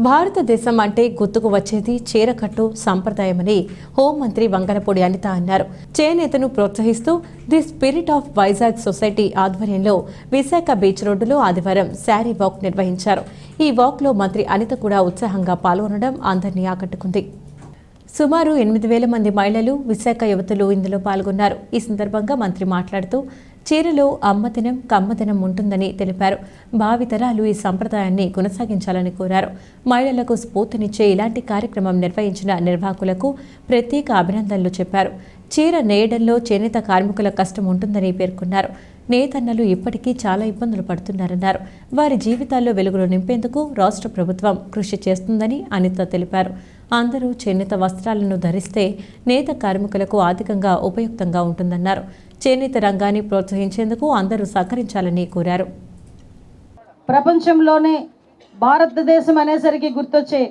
భారతదేశం అంటే గుర్తుకు వచ్చేది చీరకట్టు సంప్రదాయమని హోంమంత్రి వంగనపూడి అనిత అన్నారు. చేనేతను ప్రోత్సహిస్తూ the spirit of Vizag society ఆధ్వర్యంలో విశాఖ బీచ్ రోడ్డులో ఆదివారం శారీ వాక్ నిర్వహించారు. ఈ వాక్లో మంత్రి అనిత కూడా ఉత్సాహంగా పాల్గొనడం అందరినీ ఆకట్టుకుంది. సుమారు ఎనిమిది వేల మంది మహిళలు విశాఖ యువతులు ఇందులో పాల్గొన్నారు. ఈ సందర్భంగా మంత్రి మాట్లాడుతూ చీరలో అమ్మదినం కమ్మదినం ఉంటుందని తెలిపారు. భావితరాలు ఈ సంప్రదాయాన్ని కొనసాగించాలని కోరారు. మహిళలకు స్ఫూర్తినిచ్చే ఇలాంటి కార్యక్రమం నిర్వహించిన నిర్వాహకులకు ప్రత్యేక అభినందనలు చెప్పారు. చీర నేయడంలో చేనేత కార్మికుల కష్టం ఉంటుందని పేర్కొన్నారు. నేతన్నలు ఇప్పటికీ చాలా ఇబ్బందులు పడుతున్నారన్నారు. వారి జీవితాల్లో వెలుగులు నింపేందుకు రాష్ట్ర ప్రభుత్వం కృషి చేస్తుందని అనిత తెలిపారు. అందరూ చేనేత వస్త్రాలను ధరిస్తే నేత కార్మికులకు ఆర్థికంగా ఉపయుక్తంగా ఉంటుందన్నారు. చేనేత రంగాన్ని ప్రోత్సహించేందుకు అందరూ సహకరించాలని కోరారు. ప్రపంచంలోనే భారతదేశం అనేసరికి గుర్తొచ్చే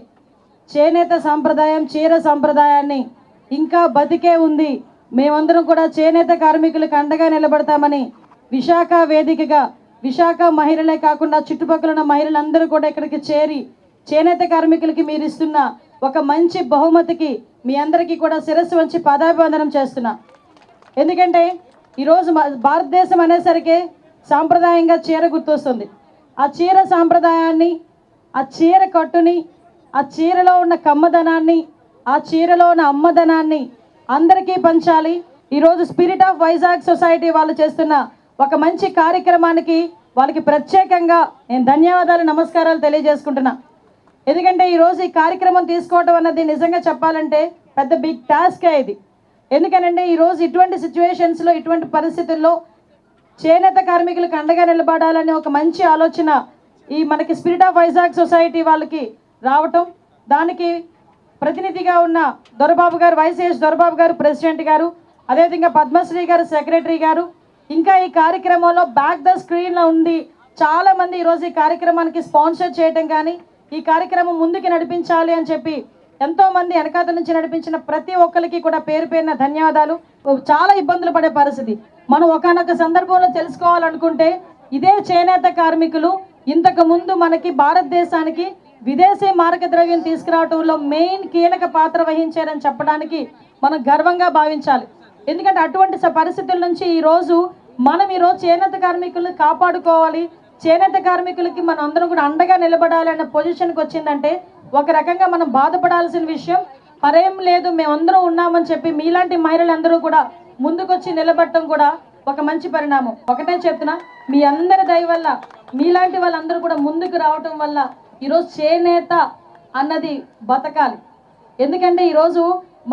చేనేత సాంప్రదాయం చీర సాంప్రదాయాన్ని ఇంకా బతికే ఉంది. మేమందరం కూడా చేనేత కార్మికులకు అండగా నిలబడతామని విశాఖ వేదికగా విశాఖ మహిళలే కాకుండా చుట్టుపక్కల ఉన్న మహిళలందరూ కూడా ఇక్కడికి చేరి చేనేత కార్మికులకి మీరు ఇస్తున్న ఒక మంచి బహుమతికి మీ అందరికీ కూడా శిరస్సు వంచి పాదాభివందనం చేస్తున్నా. ఎందుకంటే ఈరోజు భారతదేశం అనేసరికి సాంప్రదాయంగా చీర గుర్తొస్తుంది. ఆ చీర సాంప్రదాయాన్ని ఆ చీర కట్టుని ఆ చీరలో ఉన్న కమ్మదనాన్ని ఆ చీరలో ఉన్న అమ్మదనాన్ని అందరికీ పంచాలి. ఈరోజు స్పిరిట్ ఆఫ్ వైజాగ్ సొసైటీ వాళ్ళు చేస్తున్న ఒక మంచి కార్యక్రమానికి వాళ్ళకి ప్రత్యేకంగా నేను ధన్యవాదాలు నమస్కారాలు తెలియజేసుకుంటున్నా. ఎందుకంటే ఈరోజు ఈ కార్యక్రమం తీసుకోవడం అన్నది నిజంగా చెప్పాలంటే పెద్ద బిగ్ టాస్కే ఇది. ఎందుకనంటే ఈరోజు ఇటువంటి సిచ్యువేషన్స్లో ఇటువంటి పరిస్థితుల్లో చేనేత కార్మికులకు అండగా నిలబడాలనే ఒక మంచి ఆలోచన ఈ మనకి స్పిరిట్ ఆఫ్ వైజాగ్ సొసైటీ వాళ్ళకి రావటం. దానికి ప్రతినిధిగా ఉన్న దొరబాబు గారు వైసీఎస్ దొరబాబు గారు ప్రెసిడెంట్ గారు అదేవిధంగా పద్మశ్రీ గారు సెక్రటరీ గారు ఇంకా ఈ కార్యక్రమంలో బ్యాక్ ద స్క్రీన్లో ఉంది చాలామంది ఈరోజు ఈ కార్యక్రమానికి స్పాన్సర్ చేయటం కానీ ఈ కార్యక్రమం ముందుకు నడిపించాలి అని చెప్పి ఎంతో మంది వెనకాత నుంచి నడిపించిన ప్రతి ఒక్కరికి కూడా పేరు పేరిన ధన్యవాదాలు. చాలా ఇబ్బందులు పడే పరిస్థితి. మనం ఒకనొక సందర్భంలో తెలుసుకోవాలనుకుంటే ఇదే చేనేత కార్మికులు ఇంతకు ముందు మనకి భారతదేశానికి విదేశీ మార్గ ద్రవ్యం తీసుకురావడంలో మెయిన్ కీలక పాత్ర వహించారని చెప్పడానికి మనం గర్వంగా భావించాలి. ఎందుకంటే అటువంటి పరిస్థితుల నుంచి ఈ రోజు మనం ఈరోజు చేనేత కార్మికులను కాపాడుకోవాలి. చేనేత కార్మికులకి మనం అందరం కూడా అండగా నిలబడాలన్న పొజిషన్కి వచ్చిందంటే ఒక రకంగా మనం బాధపడాల్సిన విషయం. మరేం లేదు మేమందరం ఉన్నామని చెప్పి మీలాంటి మహిళలందరూ కూడా ముందుకొచ్చి నిలబడటం కూడా ఒక మంచి పరిణామం. ఒకటే చెప్తున్నా మీ అందరి దయ వల్ల మీలాంటి వాళ్ళందరూ కూడా ముందుకు రావటం వల్ల ఈరోజు చేనేత అన్నది బతకాలి. ఎందుకంటే ఈరోజు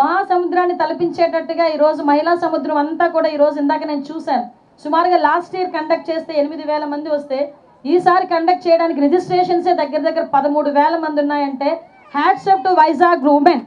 మహాసముద్రాన్ని తలపించేటట్టుగా ఈరోజు మహిళా సముద్రం అంతా కూడా ఈరోజు ఇందాక నేను చూశాను. సుమారుగా లాస్ట్ ఇయర్ కండక్ట్ చేస్తే ఎనిమిది వేల మంది వస్తే ఈసారి కండక్ట్ చేయడానికి రిజిస్ట్రేషన్సే దగ్గర దగ్గర పదమూడు వేల మంది ఉన్నాయంటే hats up to Vizag women